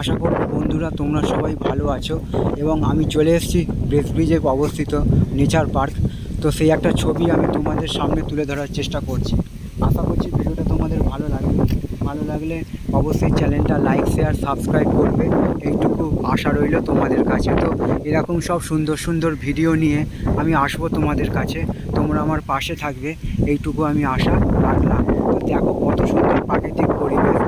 আশা করব বন্ধুরা তোমরা সবাই ভালো আছো এবং আমি চলে এসেছি ব্রেস ব্রিজে অবস্থিত নেচার পার্ক। তো সেই একটা ছবি আমি তোমাদের সামনে তুলে ধরার চেষ্টা করছি। আশা করছি ভিডিওটা তোমাদের ভালো লাগবে। ভালো লাগলে অবশ্যই চ্যানেলটা লাইক, শেয়ার, সাবস্ক্রাইব করবে। এইটুকু আশা রইল তোমাদের কাছে। তো এরকম সব সুন্দর সুন্দর ভিডিও নিয়ে আমি আসব তোমাদের কাছে। তোমরা আমার পাশে থাকবে। এইটুকু আমি আশা রাখলাম। তো দেখো কত সুন্দর প্রাকৃতিক পরিবেশ।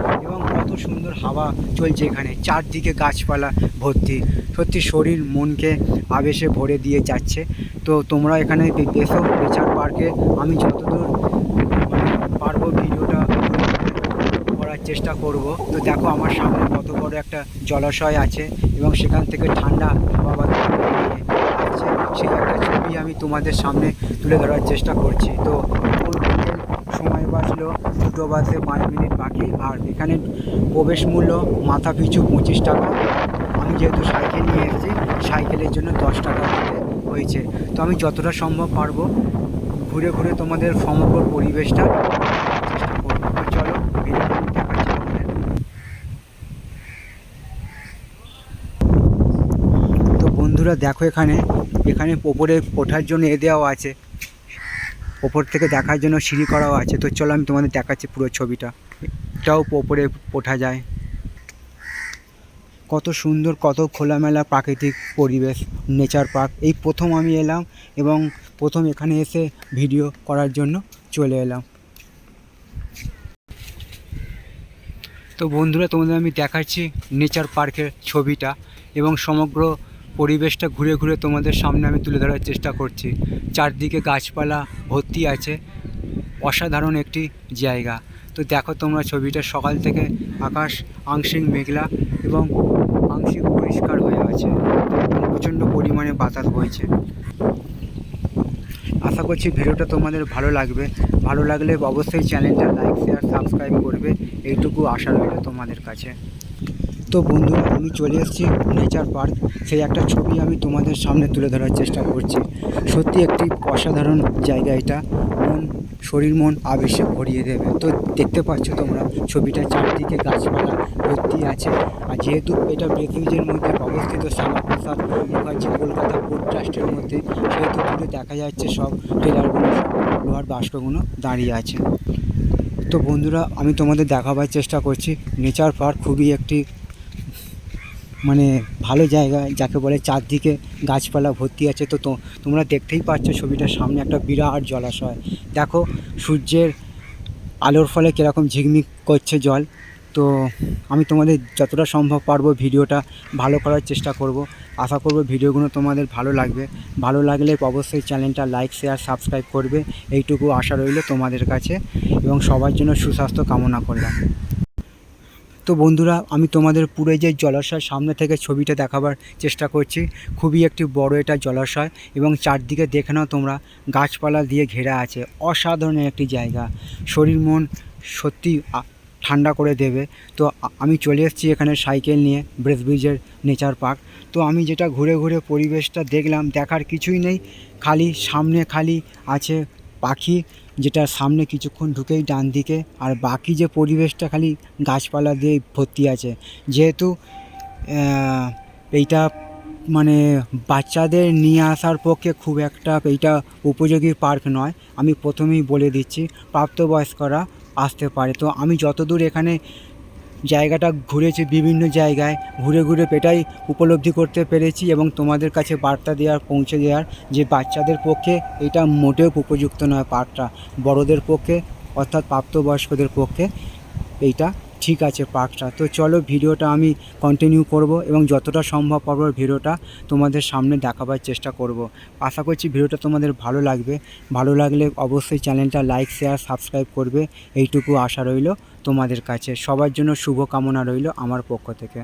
সুন্দর হাওয়া চলছে এখানে। চারদিকে গাছপালা ভর্তি। সত্যি শরীর মনকে আবেশে ভরে দিয়ে যাচ্ছে। তো তোমরা এখানে এসো নেচার পার্কে। আমি যতদূর পারব ভিডিওটা করার চেষ্টা করব। তো দেখো আমার সামনে কত বড় একটা জলাশয় আছে এবং সেখান থেকে ঠান্ডা হাওয়া সেই একটা ছবি আমি তোমাদের সামনে তুলে ধরার চেষ্টা করছি। তো সময় বাজলো দুটো বাজে পাঁচ মিনিট বাকি। আর এখানে প্রবেশ মূল্য মাথা পিছু পঁচিশ টাকা। আমি যেহেতু সাইকেল নিয়ে এসেছি, সাইকেলের জন্য দশ টাকা হয়েছে। তো আমি যতটা সম্ভব পারব ঘুরে ঘুরে তোমাদের সমগ্র পরিবেশটা চলো তো বন্ধুরা, দেখো এখানে এখানে ওপরে ওঠার জন্য এ দেওয়া আছে। ওপর থেকে দেখার জন্য সিঁড়ি করাও আছে। তো চলো আমি তোমাদের দেখাচ্ছি পুরো ছবিটা। এটাও ওপরে ওঠা যায়। কত সুন্দর, কত খোলামেলা প্রাকৃতিক পরিবেশ নেচার পার্ক এই প্রথম আমি এলাম এবং প্রথম এখানে এসে ভিডিও করার জন্য চলে এলাম। তো বন্ধুরা, তোমাদের আমি দেখাচ্ছি নেচার পার্কের ছবিটা এবং সমগ্র পরিবেশটা ঘুরে ঘুরে তোমাদের সামনে আমি তুলে ধরার চেষ্টা করছি। চারদিকে গাছপালা, ভর্তি আছে। অসাধারণ একটি জায়গা। তো দেখো তোমরা ছবিটা সকাল থেকে আকাশ আংশিক মেঘলা এবং আংশিক পরিষ্কার হয়ে আছে। প্রচণ্ড পরিমাণে বাতাস বইছে। আশা করছি ভিডিওটা তোমাদের ভালো লাগবে। ভালো লাগলে অবশ্যই চ্যানেলটা লাইক শেয়ার সাবস্ক্রাইব করবে। এইটুকু আশা রইল তোমাদের কাছে। তো বন্ধুরা আমি চলে এসেছি নেচার পার্ক। সেই একটা ছবি আমি তোমাদের সামনে তুলে ধরার চেষ্টা করছি। সত্যি একটি অসাধারণ জায়গা এটা। মন, শরীর মন আবেশে ভরিয়ে দেবে। তো দেখতে পাচ্ছ তোমরা, ছবিটা চারদিকে গাছপালা ভর্তি আছে। আর যেহেতু এটা ব্রেথিজের মধ্যে অবস্থিত শ্যামাপ্রসাদ মুখার্জি কলকাতা পোর্ট ট্রাস্টের মধ্যে, সেহেতু দূরে দেখা যাচ্ছে সব টেলারগুলো লোহার বাষ্পগুলো দাঁড়িয়ে আছে। তো বন্ধুরা, আমি তোমাদের দেখাবার চেষ্টা করছি। নেচার পার্ক খুবই একটি মানে ভালো জায়গা, যাকে বলে চারদিকে গাছপালা ভর্তি আছে। তো তোমরা দেখতেই পাচ্ছ ছবিটার সামনে একটা বিরাট জলাশয়। দেখো, সূর্যের আলোর ফলে কীরকম ঝিকমিক করছে জল। তো আমি তোমাদের যতটা সম্ভব পারব ভিডিওটা ভালো করার চেষ্টা করব। আশা করব ভিডিওগুলো তোমাদের ভালো লাগবে। ভালো লাগলে অবশ্যই চ্যানেলটা লাইক, শেয়ার, সাবস্ক্রাইব করবে। এইটুকু আশা রইল তোমাদের কাছে। এবং সবার জন্য সুস্বাস্থ্য কামনা করলাম। তো বন্ধুরা, আমি তোমাদের পুরো যে জলাশয় সামনে থেকে ছবিটা দেখাবার চেষ্টা করছি, খুবই একটি বড় এটা জলাশয় এবং চারদিকে দেখে নাও তোমরা, গাছপালা দিয়ে ঘেরা আছে, অসাধারণ একটি জায়গা। শরীর, মন সত্যি ঠান্ডা করে দেবে। তো আমি চলে এসেছি এখানে সাইকেল নিয়ে ব্রেসব্রিজের নেচার পার্ক। তো আমি যেটা ঘুরে ঘুরে পরিবেশটা দেখলাম, দেখার কিছুই নেই, খালি সামনে খালি আছে পাখি যেটা সামনে কিছুক্ষণ ঢুকেই ডান দিকে, আর বাকি যে পরিবেশটা খালি গাছপালা দিয়ে ভর্তি আছে। যেহেতু এইটা মানে বাচ্চাদের নিয়ে আসার পক্ষে খুব একটা এইটা উপযোগী পার্ক নয়। আমি প্রথমেই বলে দিচ্ছি, প্রাপ্তবয়স্করা আসতে পারে। তো আমি যতদূর এখানে জায়গাটা ঘুরেছি বিভিন্ন জায়গায়। ঘুরে ঘুরে এটাই উপলব্ধি করতে পেরেছি এবং তোমাদের কাছে বার্তা দেওয়ার, পৌঁছে দেওয়ার যে বাচ্চাদের পক্ষে এটা মোটেও উপযুক্ত নয় পার্কটা বড়দের পক্ষে, অর্থাৎ প্রাপ্তবয়স্কদের পক্ষে, এইটা ঠিক আছে পার্কটা। তো চলো ভিডিওটা আমি কন্টিনিউ করব এবং যতটা সম্ভব পারব ভিডিওটা তোমাদের সামনে দেখাবার চেষ্টা করব। আশা করছি ভিডিওটা তোমাদের ভালো লাগবে। ভালো লাগলে অবশ্যই চ্যানেলটা লাইক শেয়ার সাবস্ক্রাইব করবে। এইটুকু আশা রইল তোমাদের কাছে। সবার জন্য শুভ কামনা রইল আমার পক্ষ থেকে।